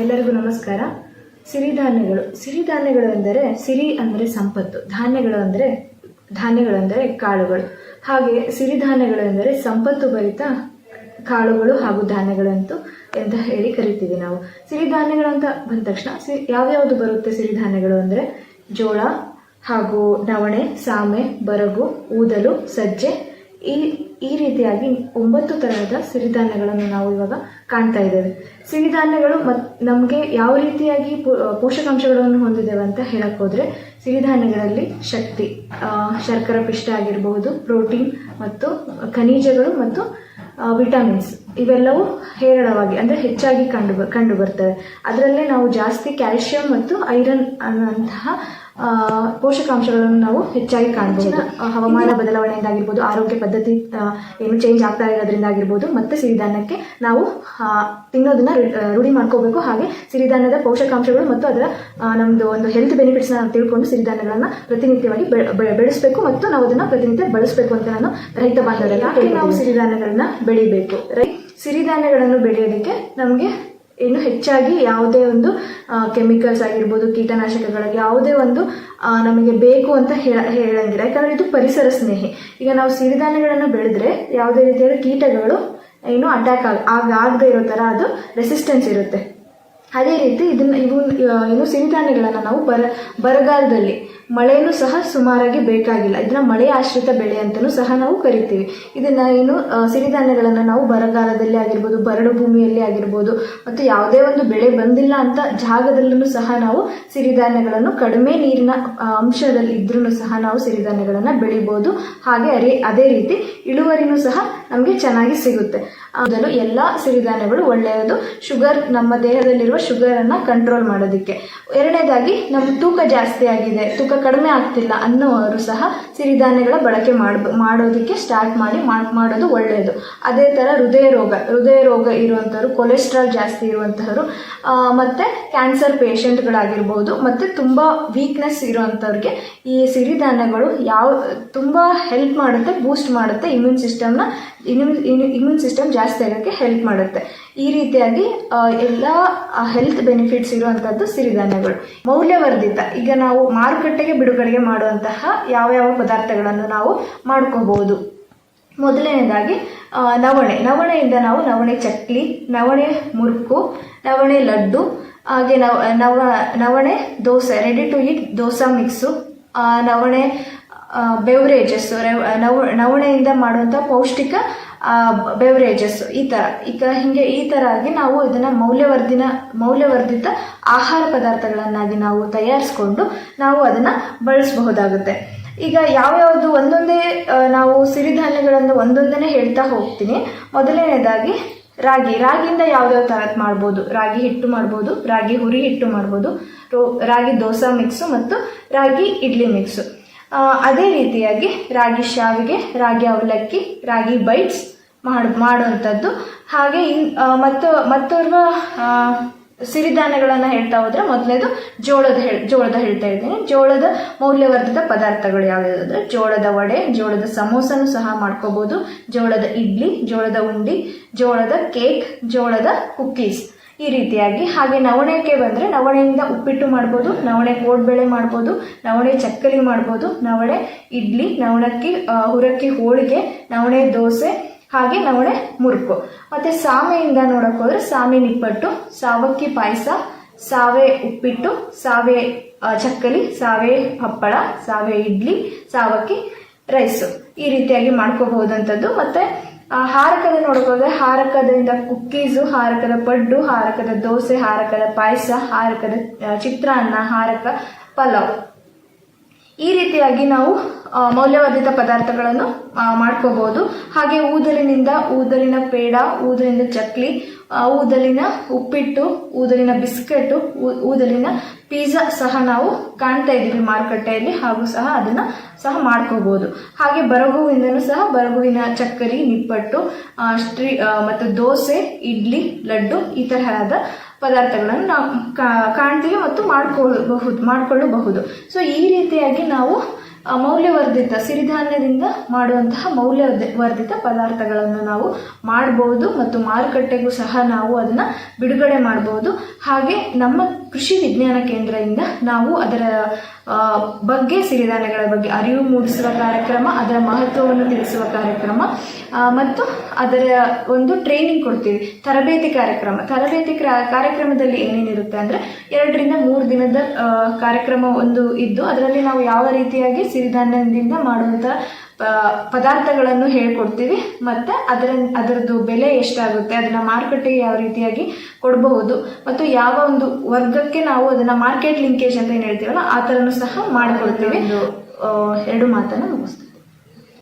ಎಲ್ಲರಿಗೂ ನಮಸ್ಕಾರ. ಸಿರಿಧಾನ್ಯಗಳು ಸಿರಿಧಾನ್ಯಗಳು ಎಂದರೆ ಸಿರಿ ಅಂದರೆ ಸಂಪತ್ತು, ಧಾನ್ಯಗಳು ಅಂದರೆ ಧಾನ್ಯಗಳು ಅಂದರೆ ಕಾಳುಗಳು. ಹಾಗೆ ಸಿರಿಧಾನ್ಯಗಳು ಎಂದರೆ ಸಂಪತ್ತು ಭರಿತ ಕಾಳುಗಳು ಹಾಗೂ ಧಾನ್ಯಗಳು ಅಂತೂ ಹೇಳಿ ಕರಿತೀವಿ ನಾವು. ಸಿರಿಧಾನ್ಯಗಳು ಅಂತ ಬಂದ ತಕ್ಷಣ ಸಿ, ಯಾವ್ಯಾವುದು ಬರುತ್ತೆ ಸಿರಿಧಾನ್ಯಗಳು ಅಂದರೆ? ಜೋಳ ಹಾಗೂ ನವಣೆ, ಸಾಮೆ, ಬರಗು, ಊದಲು, ಸಜ್ಜೆ ಈ ಈ ರೀತಿಯಾಗಿ ಒಂಬತ್ತು ತರಹದ ಸಿರಿಧಾನ್ಯಗಳನ್ನು ನಾವು ಇವಾಗ ಕಾಣ್ತಾ ಇದ್ದೇವೆ. ಸಿರಿಧಾನ್ಯಗಳು ಮತ್ ನಮಗೆ ಯಾವ ರೀತಿಯಾಗಿ ಪೋಷಕಾಂಶಗಳನ್ನು ಹೊಂದಿದ್ದೇವೆ ಅಂತ ಹೇಳಕ್ ಹೋದ್ರೆ ಸಿರಿಧಾನ್ಯಗಳಲ್ಲಿ ಶಕ್ತಿ ಶರ್ಕರ ಪಿಷ್ಟ ಆಗಿರಬಹುದು, ಪ್ರೋಟೀನ್ ಮತ್ತು ಖನಿಜಗಳು ಮತ್ತು ವಿಟಮಿನ್ಸ್. ಇವೆಲ್ಲವೂ ಹೇರಳವಾಗಿ ಅಂದರೆ ಹೆಚ್ಚಾಗಿ ಕಂಡು ಬ- ಕಂಡು ಬರ್ತವೆ. ಅದರಲ್ಲೇ ನಾವು ಜಾಸ್ತಿ ಕ್ಯಾಲ್ಶಿಯಂ ಮತ್ತು ಐರನ್ ಅನ್ನುವಂತಹ ಪೋಷಕಾಂಶಗಳನ್ನು ನಾವು ಹೆಚ್ಚಾಗಿ ಕಾಣಬಹುದು ಹವಾಮಾನ ಬದಲಾವಣೆಯಿಂದ ಆಗಿರ್ಬೋದು ಆರೋಗ್ಯ ಪದ್ಧತಿ ಏನು ಚೇಂಜ್ ಆಗ್ತಾ ಇರೋದ್ರಿಂದ ಆಗಿರ್ಬೋದು ಮತ್ತೆ ಸಿರಿಧಾನ್ಯಕ್ಕೆ ನಾವು ತಿನ್ನೋದನ್ನ ರೂಢಿ ಮಾಡ್ಕೋಬೇಕು. ಹಾಗೆ ಸಿರಿಧಾನ್ಯದ ಪೋಷಕಾಂಶಗಳು ಮತ್ತು ಅದರ ನಮ್ಮದು ನಮ್ದು ಒಂದು ಹೆಲ್ತ್ ಬೆನಿಫಿಟ್ಸ್ ನಾವು ತಿಳ್ಕೊಂಡು ಸಿರಿಧಾನ್ಯಗಳನ್ನ ಪ್ರತಿನಿತ್ಯವಾಗಿ ಬೆಳೆಸಬೇಕು ಮತ್ತು ನಾವು ಅದನ್ನ ಪ್ರತಿನಿತ್ಯ ಬಳಸಬೇಕು ಅಂತ ನಾನು ರೈತ ಬಾಂಧವರಿಗೆ ಯಾಕೆ ನಾವು ಸಿರಿಧಾನ್ಯಗಳನ್ನ ಬೆಳಿಬೇಕು? ರೈ ಸಿರಿಧಾನ್ಯಗಳನ್ನು ಬೆಳೆಯೋದಕ್ಕೆ ನಮಗೆ ಇನ್ನು ಹೆಚ್ಚಾಗಿ ಯಾವುದೇ ಒಂದು ಕೆಮಿಕಲ್ಸ್ ಆಗಿರ್ಬೋದು ಕೀಟನಾಶಕಗಳಿಗೆ ಯಾವುದೇ ಒಂದು ನಮಗೆ ಬೇಕು ಅಂತ ಹೇಳ, ಹೇಳಂಗಿಲ್ಲ. ಯಾಕಂದ್ರೆ ಇದು ಪರಿಸರ ಸ್ನೇಹಿ. ಈಗ ನಾವು ಸಿರಿಧಾನ್ಯಗಳನ್ನು ಬೆಳೆದ್ರೆ ಯಾವುದೇ ರೀತಿಯಾದ ಕೀಟಗಳು ಏನು ಅಟ್ಯಾಕ್ ಆಗ ಆಗ ಆಗದೆ ಇರೋ ಥರ ಅದು ರೆಸಿಸ್ಟೆನ್ಸ್ ಇರುತ್ತೆ. ಅದೇ ರೀತಿ ಇದನ್ನು, ಇವು ಏನು ಸಿರಿಧಾನ್ಯಗಳನ್ನು ನಾವು ಬರ, ಬರಗಾಲದಲ್ಲಿ ಮಳೆನೂ ಸಹ ಸುಮಾರಾಗಿ ಬೇಕಾಗಿಲ್ಲ. ಇದನ್ನ ಮಳೆ ಆಶ್ರಿತ ಬೆಳೆ ಅಂತಲೂ ಸಹ ನಾವು ಕರಿತೀವಿ. ಇದನ್ನ ಏನು ಸಿರಿಧಾನ್ಯಗಳನ್ನು ನಾವು ಬರಗಾಲದಲ್ಲಿ ಆಗಿರ್ಬೋದು, ಬರಡು ಭೂಮಿಯಲ್ಲಿ ಆಗಿರ್ಬೋದು, ಮತ್ತು ಯಾವುದೇ ಒಂದು ಬೆಳೆ ಬಂದಿಲ್ಲ ಅಂತ ಜಾಗದಲ್ಲೂ ಸಹ ನಾವು ಸಿರಿಧಾನ್ಯಗಳನ್ನು, ಕಡಿಮೆ ನೀರಿನ ಅಂಶದಲ್ಲಿ ಇದ್ರೂ ಸಹ ನಾವು ಸಿರಿಧಾನ್ಯಗಳನ್ನು ಬೆಳಿಬೋದು. ಹಾಗೆ ಅದೇ ರೀತಿ ಇಳುವರಿನೂ ಸಹ ನಮಗೆ ಚೆನ್ನಾಗಿ ಸಿಗುತ್ತೆ. ಅದನ್ನು ಎಲ್ಲ ಸಿರಿಧಾನ್ಯಗಳು ಒಳ್ಳೆಯದು. ಶುಗರ್ ನಮ್ಮ ದೇಹದಲ್ಲಿರುವ ಶುಗರನ್ನು ಕಂಟ್ರೋಲ್ ಮಾಡೋದಕ್ಕೆ. ಎರಡನೇದಾಗಿ ನಮ್ಮ ತೂಕ ಜಾಸ್ತಿ ಆಗಿದೆ. ತೂಕ ಕಡಿಮೆ ಆಗ್ತಿಲ್ಲ ಅನ್ನೋರು ಸಹ ಸಿರಿಧಾನ್ಯಗಳ ಬಳಕೆ ಮಾಡ ಮಾಡೋದಕ್ಕೆ ಸ್ಟಾರ್ಟ್ ಮಾಡಿ ಮಾಡ್- ಮಾಡೋದು ಒಳ್ಳೆಯದು. ಅದೇ ಥರ ಹೃದಯ ರೋಗ ಹೃದಯ ರೋಗ ಇರುವಂಥವ್ರು ಕೊಲೆಸ್ಟ್ರಾಲ್ ಜಾಸ್ತಿ ಇರುವಂತಹವರು ಮತ್ತೆ ಕ್ಯಾನ್ಸರ್ ಪೇಷಂಟ್ಗಳಾಗಿರ್ಬೋದು ಮತ್ತು ತುಂಬ ವೀಕ್ನೆಸ್ ಇರುವಂಥವ್ರಿಗೆ ಈ ಸಿರಿಧಾನ್ಯಗಳು ಯಾವ, ತುಂಬ ಹೆಲ್ಪ್ ಮಾಡುತ್ತೆ ಬೂಸ್ಟ್ ಮಾಡುತ್ತೆ ಇಮ್ಯೂನ್ ಸಿಸ್ಟಮ್ನ ಇಮ್ಯೂನ್ ಇಮ್ಯೂನ್ ಸಿಸ್ಟಮ್ ಜಾಸ್ತಿ ಆಗೋಕ್ಕೆ ಹೆಲ್ಪ್ ಮಾಡುತ್ತೆ. ಈ ರೀತಿಯಾಗಿ ಎಲ್ಲ ಹೆಲ್ತ್ ಬೆನಿಫಿಟ್ಸ್ ಇರುವಂಥದ್ದು ಸಿರಿಧಾನ್ಯಗಳು. ಮೌಲ್ಯವರ್ಧಿತ, ಈಗ ನಾವು ಮಾರುಕಟ್ಟೆಗೆ ಬಿಡುಗಡೆಗೆ ಮಾಡುವಂತಹ ಯಾವ್ಯಾವ ಪದಾರ್ಥಗಳನ್ನು ನಾವು ಮಾಡ್ಕೋಬಹುದು ಮೊದಲನೇದಾಗಿ ನವಣೆ. ನವಣೆಯಿಂದ ನಾವು ನವಣೆ ಚಕ್ಲಿ, ನವಣೆ ಮುರುಕು, ನವಣೆ ಲಡ್ಡು, ಹಾಗೆ ನವ ನವ, ನವಣೆ dosa ready to eat dosa mix ನವಣೆ ಬೆವ್ರೇಜಸ್ ನವ, ನವಣೆಯಿಂದ ಮಾಡುವಂಥ ಪೌಷ್ಟಿಕ ಬೆವರೇಜಸ್ ಈ ಥರ ಈಗ ಹೀಗೆ ಈ ಥರ ಆಗಿ ನಾವು ಇದನ್ನು ಮೌಲ್ಯವರ್ಧಿನ, ಮೌಲ್ಯವರ್ಧಿತ ಆಹಾರ ಪದಾರ್ಥಗಳನ್ನಾಗಿ ನಾವು ತಯಾರಿಸ್ಕೊಂಡು ನಾವು ಅದನ್ನು ಬಳಸಬಹುದಾಗುತ್ತೆ. ಈಗ ಯಾವ್ಯಾವುದು ಒಂದೊಂದೇ ನಾವು ಸಿರಿಧಾನ್ಯಗಳನ್ನು ಒಂದೊಂದನ್ನೇ ಹೇಳ್ತಾ ಹೋಗ್ತೀನಿ. ಮೊದಲನೇದಾಗಿ ರಾಗಿ. ರಾಗಿಯಿಂದ ಯಾವ್ಯಾವ ಥರದ್ ಮಾಡ್ಬೋದು? ರಾಗಿ ಹಿಟ್ಟು ಮಾಡ್ಬೋದು, ರಾಗಿ ಹುರಿ ಹಿಟ್ಟು ಮಾಡ್ಬೋದು, ರೋ- ರಾಗಿ ದೋಸೆ ಮಿಕ್ಸು ಮತ್ತು ರಾಗಿ ಇಡ್ಲಿ ಮಿಕ್ಸು. ಅದೇ ರೀತಿಯಾಗಿ ರಾಗಿ ಶಾವಿಗೆ, ರಾಗಿ ಅವಲಕ್ಕಿ, ರಾಗಿ ಬೈಟ್ಸ್ ಮಾಡ್, ಮಾಡುವಂಥದ್ದು. ಹಾಗೆ ಇನ್ ಮತ್ತು, ಮತ್ತೋರ್ವ ಸಿರಿಧಾನ್ಯಗಳನ್ನು ಹೇಳ್ತಾ ಹೋದ್ರೆ ಮೊದಲನೇದು ಜೋಳದ ಹೇಳಿ, ಜೋಳದ ಹೇಳ್ತಾ ಇದ್ದೀನಿ. ಜೋಳದ ಮೌಲ್ಯವರ್ಧಿತ ಪದಾರ್ಥಗಳು ಯಾವ್ಯಾವ ಅಂದರೆ ಜೋಳದ ವಡೆ, ಜೋಳದ ಸಮೋಸನೂ ಸಹ ಮಾಡ್ಕೋಬೋದು. ಜೋಳದ ಇಡ್ಲಿ, ಜೋಳದ ಉಂಡಿ, ಜೋಳದ ಕೇಕ್, ಜೋಳದ ಕುಕ್ಕೀಸ್. ಈ ರೀತಿಯಾಗಿ. ಹಾಗೆ ನವಣೆಗೆ ಬಂದರೆ ನವಣೆಯಿಂದ ಉಪ್ಪಿಟ್ಟು ಮಾಡ್ಬೋದು, ನವಣೆ ಕೋಡ್ಬೇಳೆ ಮಾಡ್ಬೋದು, ನವಣೆ ಚಕ್ಕಲಿ ಮಾಡ್ಬೋದು, ನವಣೆ ಇಡ್ಲಿ, ನವಣಕ್ಕಿ ಹುರಕ್ಕಿ ಹೋಳಿಗೆ, ನವಣೆ ದೋಸೆ, ಹಾಗೆ ನವಣೆ ಮುರುಕು. ಮತ್ತು ಸಾಮೆಯಿಂದ ನೋಡೋಕೆ ಹೋದ್ರೆ ಸಾಮೆ ನಿಪ್ಪಟ್ಟು, ಸಾವಕ್ಕಿ ಪಾಯಸ, ಸಾವೆ ಉಪ್ಪಿಟ್ಟು, ಸಾವೆ ಚಕ್ಕಲಿ, ಸಾವೆ ಹಪ್ಪಳ, ಸಾವೆ ಇಡ್ಲಿ, ಸಾವಕ್ಕಿ ರೈಸು. ಈ ರೀತಿಯಾಗಿ ಮಾಡ್ಕೋಬಹುದಂಥದ್ದು ಮತ್ತು ಹಾರಕದ ನೋಡ್ಕೋದ್ರೆ ಹಾರಕದಿಂದ ಕುಕ್ಕೀಸು ಹಾರಕದ ಪಡ್ಡು ಹಾರಕದ ದೋಸೆ ಹಾರಕದ ಪಾಯಸ ಹಾರಕದ ಚಿತ್ರಾನ್ನ ಹಾರಕ ಪಲಾವ್. ಈ ರೀತಿಯಾಗಿ ನಾವು ಮೌಲ್ಯವರ್ಧಿತ ಪದಾರ್ಥಗಳನ್ನು ಮಾಡ್ಕೋಬಹುದು. ಹಾಗೆ ಊದಲಿನಿಂದ ಊದಲಿನ ಪೇಡ, ಊದಲಿನ ಚಕ್ಲಿ ಊದಲಿನ ಉಪ್ಪಿಟ್ಟು, ಊದಲಿನ ಬಿಸ್ಕೆಟು ಊದಲಿನ ಪಿಜ್ಜಾ ಸಹ ನಾವು ಕಾಣ್ತಾ ಇದ್ದೀವಿ ಮಾರುಕಟ್ಟೆಯಲ್ಲಿ ಹಾಗೂ ಸಹ ಅದನ್ನು ಸಹ ಮಾಡ್ಕೋಬಹುದು. ಹಾಗೆ ಬರಗುವಿಂದನೂ ಸಹ ಬರಗುವಿನ ಚಕ್ಕರಿ, ನಿಪ್ಪಟ್ಟು ಸ್ಟ್ರೀ ಮತ್ತು ದೋಸೆ, ಇಡ್ಲಿ, ಲಡ್ಡು ಈ ತರಹದ ಪದಾರ್ಥಗಳನ್ನು ನಾವು ಕಾಣ್ತೀವಿ ಮತ್ತು ಮಾಡ್ಕೊಳ್ಬಹುದು ಮಾಡಿಕೊಳ್ಳಬಹುದು. ಸೊ ಈ ರೀತಿಯಾಗಿ ನಾವು ಮೌಲ್ಯವರ್ಧಿತ ಸಿರಿಧಾನ್ಯದಿಂದ ಮಾಡುವಂತಹ ಮೌಲ್ಯವರ್ಧಿತ ಪದಾರ್ಥಗಳನ್ನು ನಾವು ಮಾಡಬಹುದು ಮತ್ತು ಮಾರುಕಟ್ಟೆಗೂ ಸಹ ನಾವು ಅದನ್ನು ಬಿಡುಗಡೆ ಮಾಡಬಹುದು ಹಾಗೆ ನಮ್ಮ ಕೃಷಿ ವಿಜ್ಞಾನ ಕೇಂದ್ರದಿಂದ ನಾವು ಅದರ ಬಗ್ಗೆ, ಸಿರಿಧಾನ್ಯಗಳ ಬಗ್ಗೆ ಅರಿವು ಮೂಡಿಸುವ ಕಾರ್ಯಕ್ರಮ, ಅದರ ಮಹತ್ವವನ್ನು ತಿಳಿಸುವ ಕಾರ್ಯಕ್ರಮ ಮತ್ತು ಅದರ ಒಂದು ಟ್ರೈನಿಂಗ್ ಕೊಡ್ತೀವಿ. ತರಬೇತಿ ಕಾರ್ಯಕ್ರಮ. ತರಬೇತಿ ಕ್ರಾ- ಕಾರ್ಯಕ್ರಮದಲ್ಲಿ ಏನೇನಿರುತ್ತೆ ಅಂದರೆ ಎರಡರಿಂದ ಮೂರು ದಿನದ ಕಾರ್ಯಕ್ರಮ ಒಂದು ಇದ್ದು ಅದರಲ್ಲಿ ನಾವು ಯಾವ ರೀತಿಯಾಗಿ ಸಿರಿಧಾನ್ಯದಿಂದ ಮಾಡುವಂಥ ಪದಾರ್ಥಗಳನ್ನು ಹೇಳ್ಕೊಡ್ತೀವಿ. ಮತ್ತು ಅದರ ಅದರದ್ದು ಬೆಲೆ ಎಷ್ಟಾಗುತ್ತೆ ಅದನ್ನು ಮಾರುಕಟ್ಟೆಗೆ ಯಾವ ರೀತಿಯಾಗಿ ಕೊಡಬಹುದು ಮತ್ತು ಯಾವ ಒಂದು ವರ್ಗಕ್ಕೆ ನಾವು ಅದನ್ನು ಮಾರ್ಕೆಟ್ ಲಿಂಕೇಜ್ ಅಂತ ಏನು ಹೇಳ್ತೀವಲ್ಲ ಆ ಥರನೂ ಸಹ ಮಾಡಿಕೊಡ್ತೀವಿ. ಎರಡು ಮಾತನ್ನು ಮುಗಿಸ್ತೀನಿ.